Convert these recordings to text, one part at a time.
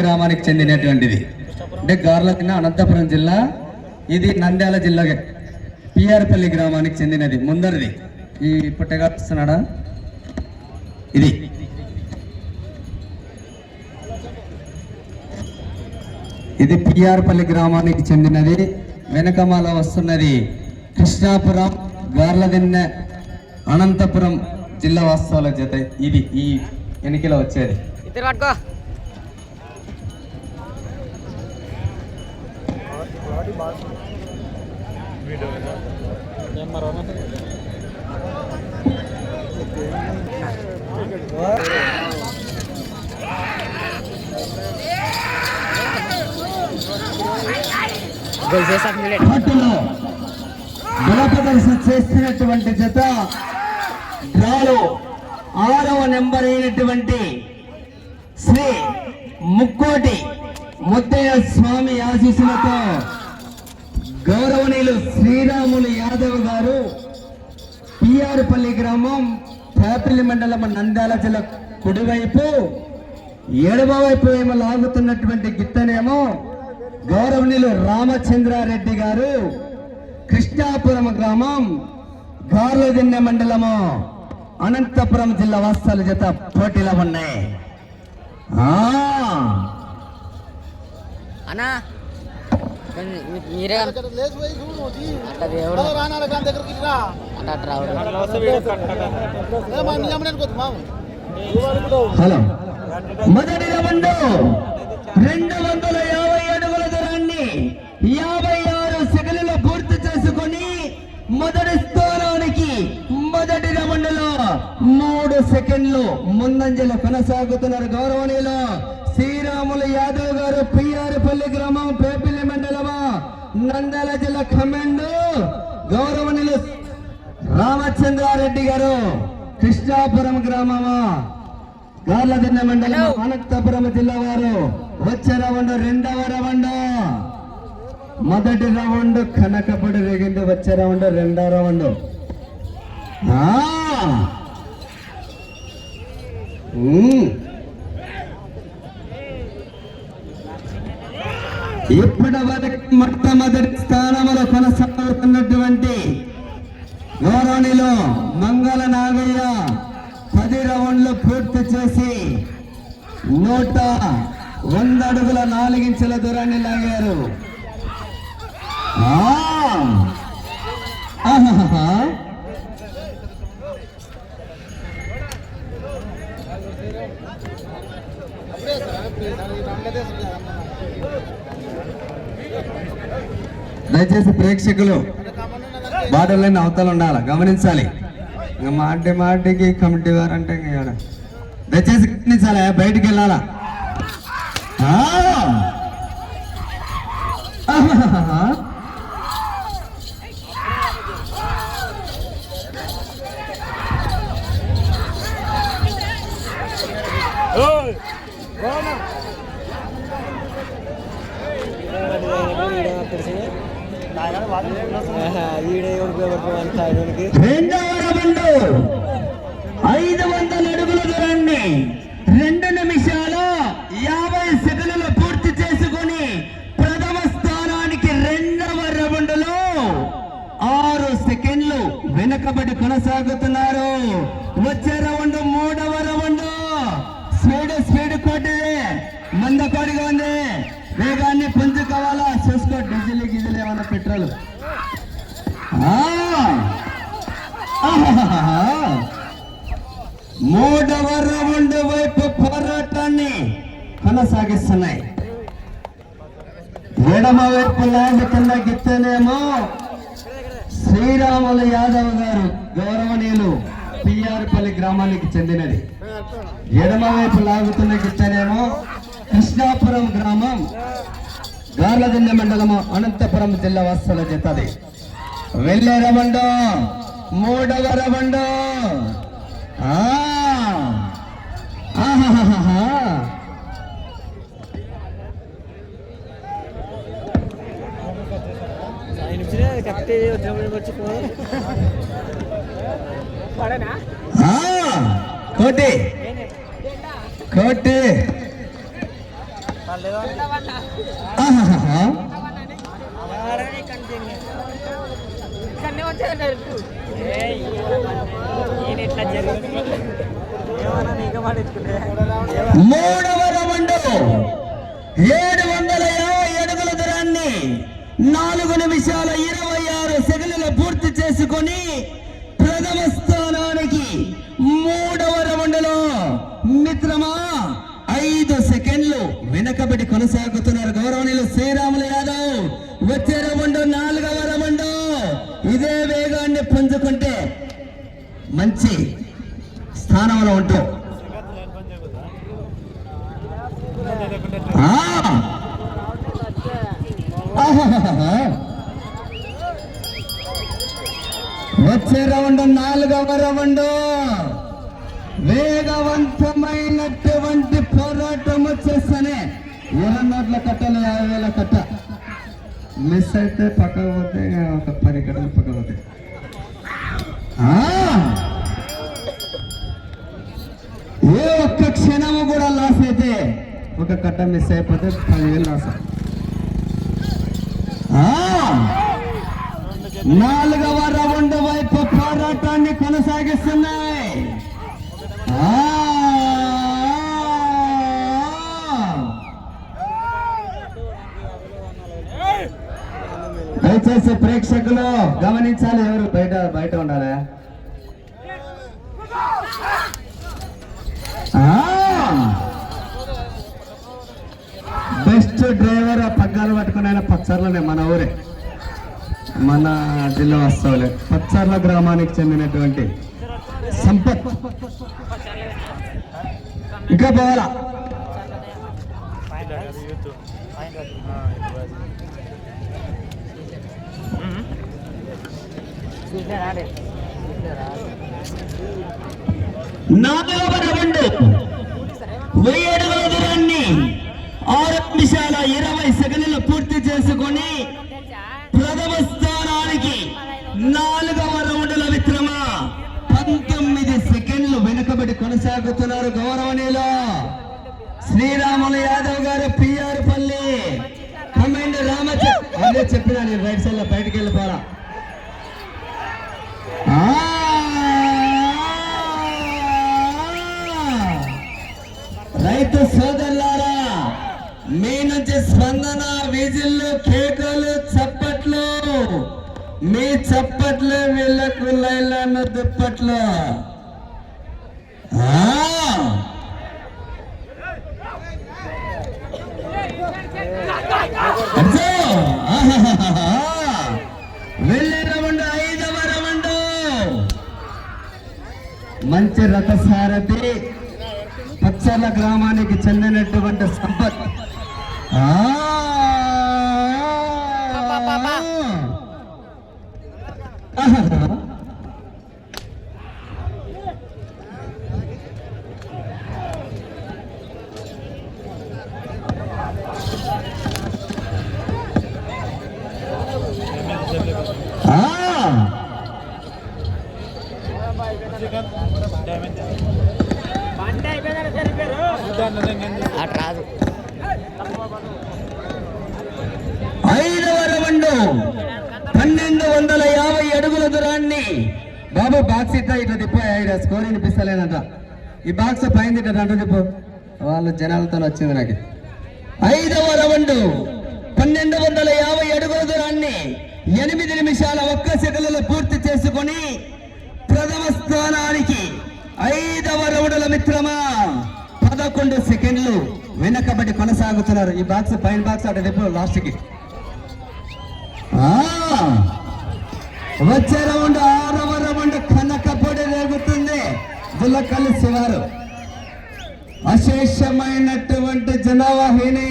గ్రామానికి చెందినటువంటిది. అంటే గార్లతిన అనంతపురం జిల్లా ఇది నంద్యాల జిల్లా పిఆర్పల్లి గ్రామానికి చెందినది ముందరిది. ఈ పుట్టగా ఇది. ఇది పిఆర్పల్లి గ్రామానికి చెందినది వెనకమాల వస్తున్నది కృష్ణాపురం గార్లదిన్నె అనంతపురం జిల్లా వాస్తవాల జత ఇది ఈ ఎన్నికలో వచ్చేది. ఇద్దరు చేస్తున్నటువంటి జత డ్రాలో ఆరవ నెంబర్ అయినటువంటి శ్రీ ముక్కోటి ముద్దయ్య స్వామి ఆశీస్సులతో గౌరవనీయులు శ్రీరాములు యాదవ్ గారు పిఆర్పల్లి గ్రామం పేపల్లి మండలం నంద్యాల జిల్లా కుడివైపు ఎడమ వైపు ఏమో లాగుతున్నటువంటి గిత్తనేమో గౌరవనీయులు రామచంద్రారెడ్డి గారు కృష్ణాపురం గ్రామం గార్లదిన్నె మండలము అనంతపురం జిల్లా వాస్తాల జత పోటీలో ఉన్నాయి. అనా మీరే అట్లా దేవుడు. హలో. మొదటి రౌండ్ రెండు వందల యాభై అడుగుల దూరాన్ని యాభై ఆరు సెకండ్లు పూర్తి చేసుకొని మొదటి స్థానానికి మొదటి రౌండ్ మూడు సెకండ్లు ముందంజలో కొనసాగుతున్నారు గౌరవనీయులు. శ్రీరాములు యాదవ్ గారు పిఆర్పల్లి గ్రామం పేపిల్లి నంద్యాల జిల్లా కమాండ్ గౌరవనీయులు రామచంద్రారెడ్డి గారు కృష్ణాపురం గ్రామమా? గార్లదిన్న మండలం అనంతపురం జిల్లా వారు. వచ్చే రౌండ్ రెండవ రౌండ్. మొదటి రౌండ్ కనకపడి రేగింది. వచ్చే రౌండ్ రెండవ రౌండ్. ఆ! ఇప్పటి వరకు మొట్టమొదటి స్థానంలో కొనసాగుతున్నటువంటి గౌరవనిలో మంగళ నాగయ్య పది రౌండ్లు పూర్తి చేసి నూట వంద అడుగుల నాలుగించుల దూరాన్ని లాగారు. ఆహా దయచేసి ప్రేక్షకులు బాటలైన అవతల ఉండాలి గమనించాలి. ఇంకా మాటి మాటికి కమిటీ వారు అంటే దయచేసి గమనించాలి బయటికి వెళ్ళాలా? Oh! ఆహాహాహా. రెండవ రౌండ్ ఐదు వందల అడుగుల దూరాన్ని రెండు నిమిషాల యాభై సెకండ్లు పూర్తి చేసుకొని ప్రథమ స్థానానికి రెండవ రౌండ్లో ఆరు సెకండ్లు వెనుకబడి కొనసాగుతున్నారు. మూడవ రౌండ్ వైపు పోరాటాన్ని కొనసాగిస్తున్నాయి. ఎడమ వైపు లాంటి కింద గిత్తేనేమో శ్రీరాములు యాదవ్ గారు గౌరవనీయులు పిఆర్పల్లి గ్రామానికి చెందినది. ఎడమ వైపు లాగుతున్న గిత్తనేమో కృష్ణాపురం గ్రామం గార్లదిండ మండలము అనంతపురం జిల్లా వాస్తల జతది వెళ్ళే రవండో మూడవ రవండో కోటి కోటి ఆహా మూడవ రౌండ్ ఏడు వందల యాభై అడుగుల దూరాన్ని నాలుగు నిమిషాల ఇరవై ఆరు సెకండ్లు పూర్తి చేసుకొని ప్రథమ స్థానానికి మూడవ రౌండ్లో మిత్రమా ఐదు సెకండ్లు వెనకబడి కొనసాగుతున్నారు గౌరవనీయులు శ్రీరాములు యాదవ్. వచ్చే రౌండ్ నాలుగవ అదే వేగాన్ని పుంజుకుంటే మంచి స్థానంలో ఉంటాం. వచ్చే రౌండ్ నాలుగవ రౌండ్. వేగవంతమైనటువంటి పోరాటం వచ్చేస్తానే ఇరవై నోట్ల కట్టలు యాభై వేల కట్ట. మిస్ అయితే పక్కకు పోతే ఒక పది గంటలు పక్కకు పోతే ఏ ఒక్క క్షణము కూడా లాస్ అయితే ఒక కట్ట మిస్ అయిపోతే పదివేలు లాస్ నాలుగవ రౌండ్ వైపు పోరాటాన్ని కొనసాగిస్తున్నాయి. దయచేసి ప్రేక్షకులు గమనించాలి ఎవరు బయట బయట ఉండాలి? బెస్ట్ డ్రైవర్ పగ్గాలు పట్టుకుని ఆయన పచ్చర్లనే మన ఊరే. మన జిల్లా వస్తావులే. పచ్చర్ల గ్రామానికి చెందినటువంటి సంపత్. ఇంకా పోవాలా? నాలుగవ రౌండ్. వెయ్యి అడుగుల దూరాన్ని ఆరు నిమిషాల ఇరవై సెకండ్లు పూర్తి చేసుకొని ప్రథమ స్థానానికి నాలుగవ రౌండ్ల విక్రమ పంతొమ్మిది సెకండ్లు వెనుకబడి కొనసాగుతున్నారు గౌరవనీయులు శ్రీరాములు యాదవ్ గారు పిఆర్ పల్లి. కమాండర్ రామచంద్ర అదే చెప్పినా నేను రైట్ సైడ్లో బయటకు వెళ్ళిపోరా. స్పందన విజిల్లు కేకలు చప్పట్లు. మీ చప్పట్లు వీళ్ళకు లైలాన్న దుప్పట్లు. ఆ! వెళ్ళే ఐదవ రౌండ్. మంచి రథసారథి పచ్చల గ్రామానికి చెందినటువంటి సంపత్. ఆ! ఆహాహా! ఆ! అటు రాదు ఐదవ రౌండ్ పన్నెండు వందల యాభై అడుగుల దూరాన్ని బాబు బాక్స్ ఇట్లా ఇట్లా తిప్ప. ఇక్కడ స్కోర్ వినిపిస్తలేనంట ఈ బాక్స్ పైన ఇట్లా అంటూ తిప్పు. వాళ్ళు జనాలతో వచ్చింది నాకు. ఐదవ రౌండ్ పన్నెండు వందల యాభై అడుగుల దూరాన్ని ఎనిమిది నిమిషాల ఒక్క సెకండ్లలో పూర్తి చేసుకొని ప్రథమ స్థానానికి ఐదవ రౌండ్ల మిత్రమా పదకొండు సెకండ్లు వెనకబడి కొనసాగుతున్నారు. ఈ బాక్స్ పైన బాక్స్ అటు తిప్పు లాస్ట్కి ఆ! వచ్చే రౌండ్ ఆరవ రౌండ్ కనకపొడి రేగుతుంది. జుల్లకల్లి శివారు. అశేషమైనటువంటి జనవాహిని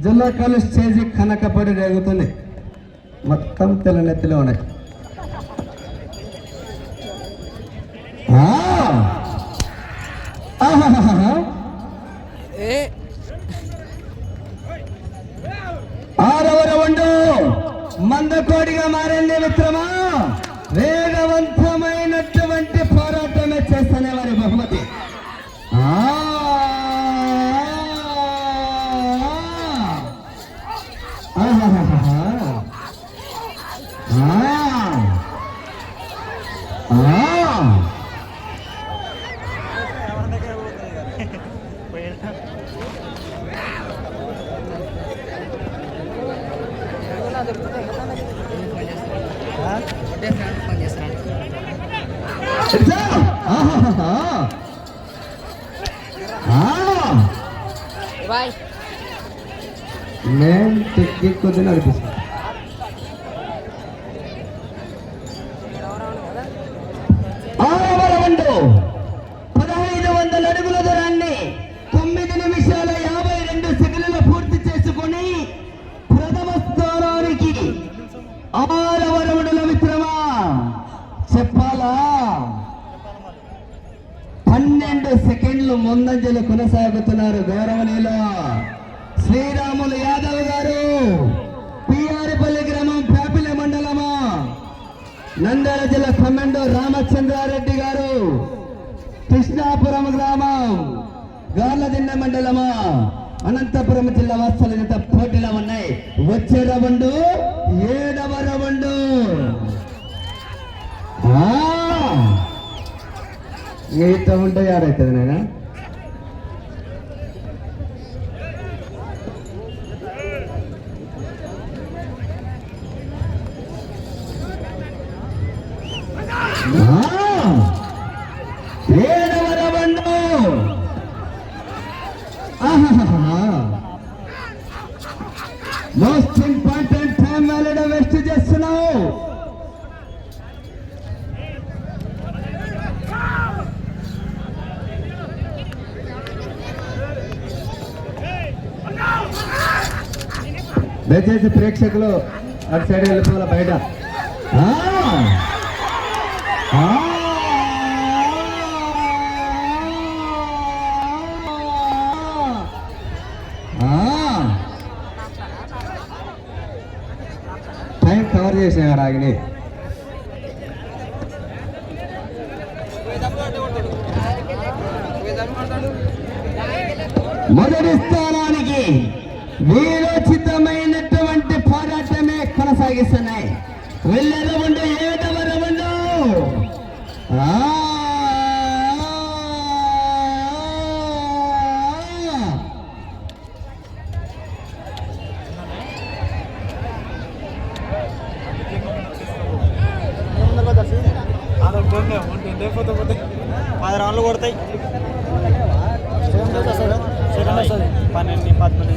జులకలు స్టేజ్ కనకపొడి రేగుతుంది. మొత్తం తెల్లనెత్తిలో ఉన్నాయి. కోడిగా మారింది మిత్రమా వేగవంతమైనటువంటి పోరాటమే చేస్తానే వారి బహుమతి బాయ్. నేను తిక్కి కొద్ది నడిపిస్తాను. పన్నెండు సెకండ్లు ముందంజలు కొనసాగుతున్నారు గౌరవనీయులు శ్రీరాములు యాదవ్ గారు. పిఆర్పల్లి గ్రామం పేపిల మండలమా? నంద్యాల జిల్లా కమాండో రామచంద్రారెడ్డి గారు. కృష్ణాపురం గ్రామం గార్లదిన్న మండలమా? అనంతపురం జిల్లా వాస్తల జత పోటీలో ఉన్నాయి. వచ్చే రవండు ఏడవ మిగతా ఉంటే ఆడవుతుంది నాయన ఏడవ దయచేసి ప్రేక్షకులు అటు సైడ్ వెళ్ళిపోవాలి బయట? టైం కవర్ చేసిన రాగిని మొదటి స్థానానికి వీరోచితమైనటువంటి కొనసాగిస్తున్నాయి వెళ్ళే రౌండ్ ఏడవ రౌండ్ ఆ! పది రౌండ్లు కొడతాయి సెకండ్ వస్తుంది పన్నెండు పదకొండు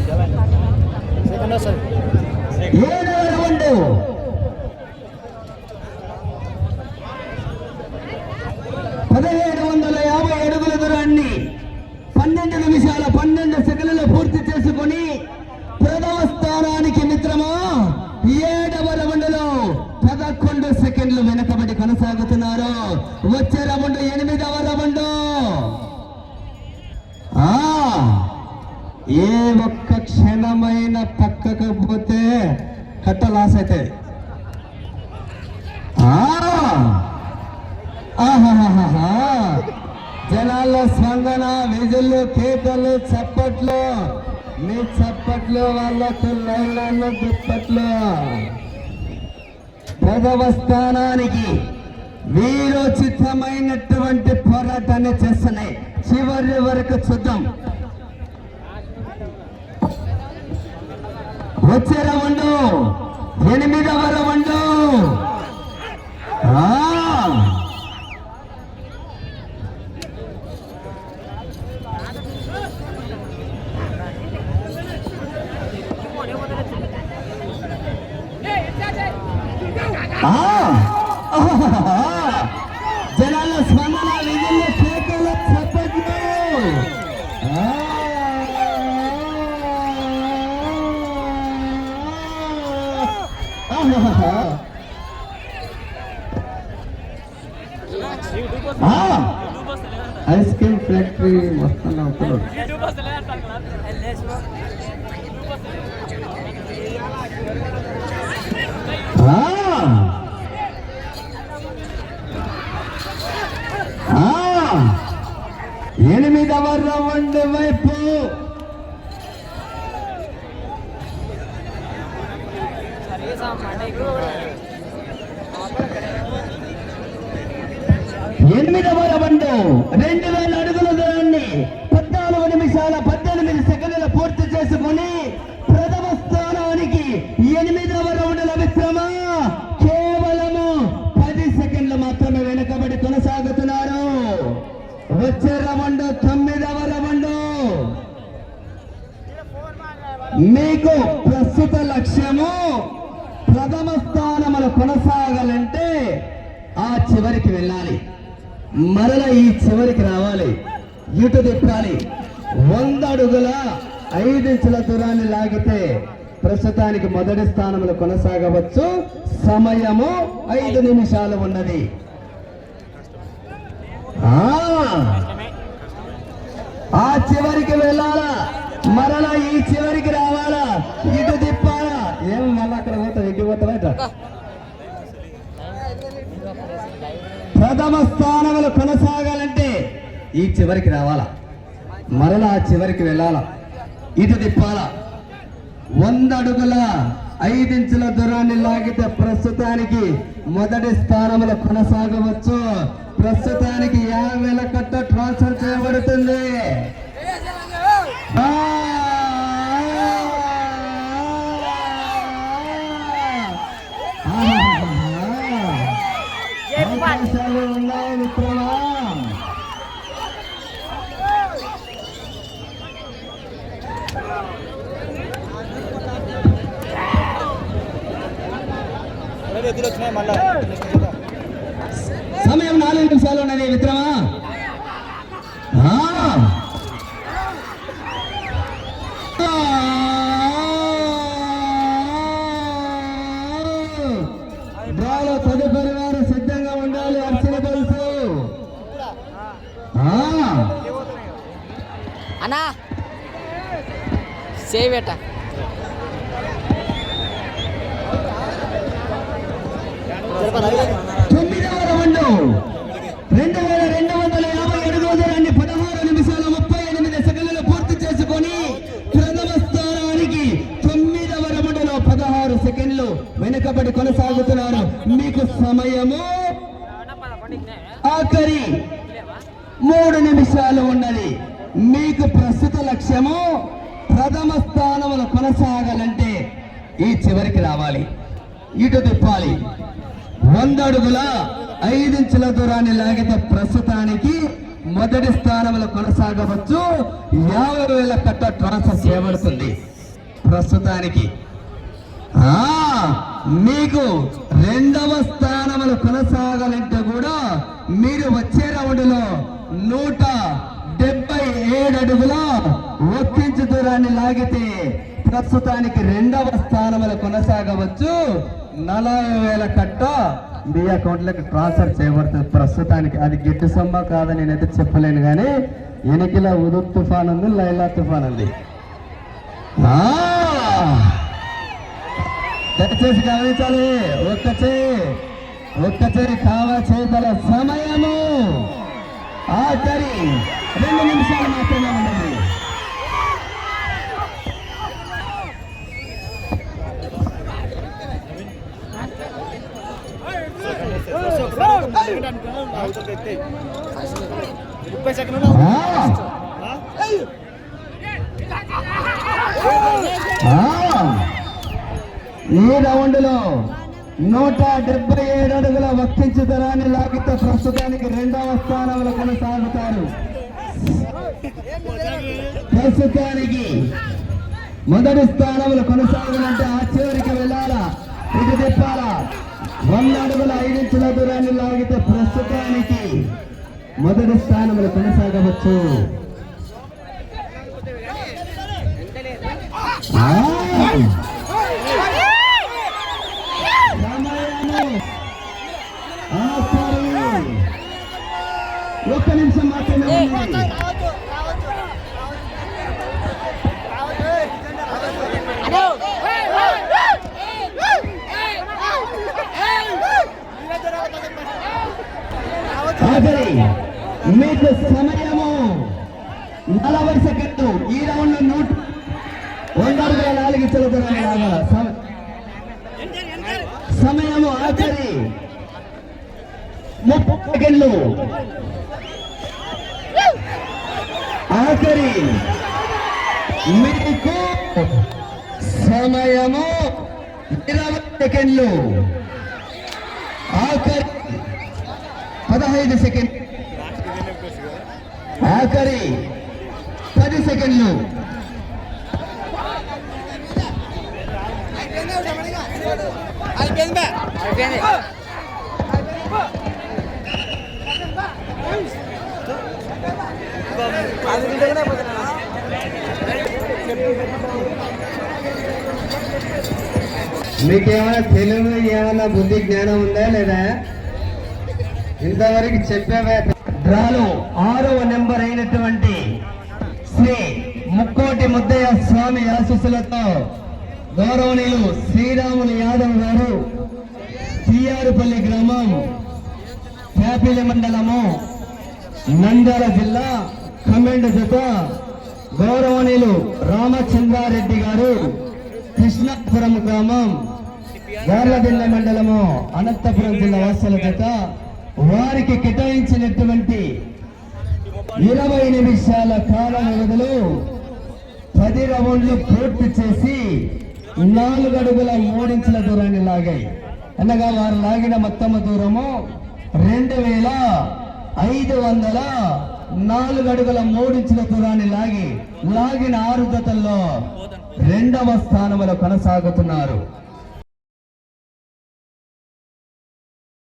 సెకండ్ వస్తుంది ఏడవ కట్ట లాస్ అవుతాయి జనాల్లో స్పందన విజులు కేకలు చప్పట్లు. మీ చప్పట్లు వాళ్ళకు లైన్లను దుప్పట్లు. ప్రథమ స్థానానికి వీరోచితమైనటువంటి పోరాటాన్ని చేస్తున్నాయి. చివరి వరకు చూద్దాం. వచ్చే రౌండు. ఎనిమిదవ రౌండు. ఆ! ఐస్ క్రీమ్ ఫ్యాక్టరీ వస్తున్నా ఇప్పుడు ఆ! ఆ! ఎనిమిదవ రౌండ్ వైపు ఎనిమిదవ రౌండ్. రెండు వేల అడుగుల దూరాన్ని పద్నాలుగు నిమిషాల పద్దెనిమిది సెకండ్ల పూర్తి చేసుకుని ప్రథమ స్థానానికి ఎనిమిదవ రౌండ్ల విక్రమ కేవలము పది సెకండ్లు మాత్రమే వెనుకబడి కొనసాగుతున్నారు. వచ్చే రవండు తొమ్మిదవ రవండు మీకు ప్రస్తుత లక్ష్యము ప్రథమ స్థానములు కొనసాగాలంటే ఆ చివరికి వెళ్ళాలి. మరల ఈ చివరికి రావాలి. ఇటు తిప్పాలి. వంద అడుగుల ఐదించుల దూరాన్ని లాగితే ప్రస్తుతానికి మొదటి స్థానంలో కొనసాగవచ్చు. సమయము ఐదు నిమిషాలు ఉన్నది. ఆ! చివరికి వెళ్ళాలా? మరలా ఈ చివరికి రావాలా? ఇటు తిప్పాలా? ఏం మళ్ళీ అక్కడ పోతావు? ఇంటికి పోతావా ఇట్లా? ప్రథమ స్థానంలో కొనసాగాలంటే ఈ చివరికి రావాలా? మరలా ఆ చివరికి వెళ్ళాలా? ఇటు తిప్పాలా? వంద అడుగుల ఐదించుల దూరాన్ని లాగితే ప్రస్తుతానికి మొదటి స్థానంలో కొనసాగవచ్చు. ప్రస్తుతానికి యాభై వేల కట్ట ట్రాన్స్ఫర్ చేయబడుతుంది. నిమిషాలు ఉన్నది మిత్రమా. డ్రాలో తదుపరి వారు సిద్ధంగా ఉండాలి అర్చన తెలుసు. అన్నా తొమ్మిదవ రౌండ్ రెండు వేల రెండు వందల యాభై అడుగుల దూరాన్ని పదహారు నిమిషాల ముప్పై ఎనిమిది సెకండ్లు పూర్తి చేసుకొని ప్రథమ స్థానానికి తొమ్మిదవ రౌండ్లో పదహారు సెకండ్లు వెనుకబడి కొనసాగుతున్నారు. మీకు సమయము ఆఖరి మూడు నిమిషాలు ఉన్నది. మీకు ప్రస్తుత లక్ష్యము ప్రథమ స్థానంలో కొనసాగాలంటే ఈ చివరికి రావాలి. ఇటు తిప్పాలి. వంద అడుగుల ఐదించుల దూరాన్ని లాగితే ప్రస్తుతానికి మొదటి స్థానంలో కొనసాగవచ్చు. యాభై వేల కట్ట ట్రాన్స్ఫర్ చేయబడుతుంది. ప్రస్తుతానికి. మీకు రెండవ స్థానంలో కొనసాగాలంటే కూడా మీరు వచ్చే రౌండ్లో నూట డెబ్బై ఏడు అడుగుల ఒక్కించు దూరాన్ని లాగితే ప్రస్తుతానికి రెండవ స్థానంలో కొనసాగవచ్చు. నలభై వేల కట్ట మీ అకౌంట్లోకి ట్రాన్స్ఫర్ చేయబడుతుంది. ప్రస్తుతానికి అది గిట్టు సొమ్మ కాదని నేనైతే చెప్పలేను కానీ ఎనికిల ఉదు తుఫాన్ ఉంది లైలా తుఫాన్ ఉంది. దయచేసి గమనించాలి. ఒక్క చేయి ఒక్క చేయి కావ చేతల సమయము ఆఖరి రెండు నిమిషాలు మాత్రమే ఉండదు ముప్పై సెకండ్లు ఈ రౌండ్లో నూట డెబ్బై ఏడు అడుగుల వర్తించుతరాన్ని లాగితే ప్రస్తుతానికి రెండవ స్థానంలో కొనసాగుతారు. ప్రస్తుతానికి మొదటి స్థానంలో కొనసాగాలంటే ఆ చివరికి వెళ్ళాలా? ఇది చెప్పాలా వంద అడుగుల ఐదించుల దూరాన్ని లాగితే ప్రస్తుతానికి మొదటి స్థానంలో కొనసాగవచ్చు. ఒక్క నిమిషం మాత్రమే ఆఖరి మీకు సమయము నలభై సెకండ్లు. ఈ రౌండ్ నూట వంద అరవై నాలుగు ఇచ్చలుతున్నాయి సమయము ఆఖరి ముప్పై సెకండ్లు. ఆఖరి మీకు సమయము ఇరవై సెకండ్లు. ఆఖరి పదహైదు సెకండ్ ఆఖరి పది సెకండ్లు అయిపోయింది మీకేమైనా తెలుగు ఏమైనా బుద్ధి జ్ఞానం ఉందా లేదా ఇంతవరకు చెప్పేవే డ్రాలో ఆరవ నెంబర్ అయినటువంటి శ్రీ ముక్కోటి ముద్దయ్య స్వామి ఆశీస్సులతో గౌరవనీయులు శ్రీరాములు యాదవ్ గారు సిఆర్పల్లి గ్రామం ప్యాపిలి మండలము నంద్యాల జిల్లా కమెండ్ జత గౌరవనీయులు రామచంద్రారెడ్డి గారు కృష్ణాపురం గ్రామం గార్లదిల్ల మండలము అనంతపురం జిల్లా వాసుల జత వారికి కేటాయించినటువంటి ఇరవై నిమిషాల కాల వ్యవధిలో పది రౌండ్లు పూర్తి చేసి నాలుగు అడుగుల మూడించుల దూరాన్ని లాగాయి. అనగా వారు లాగిన మొత్తము దూరము రెండు వేల ఐదు వందల నాలుగు అడుగుల మూడించుల దూరాన్ని లాగి లాగిన ఆరు జతల్లో రెండవ స్థానంలో కొనసాగుతున్నారు.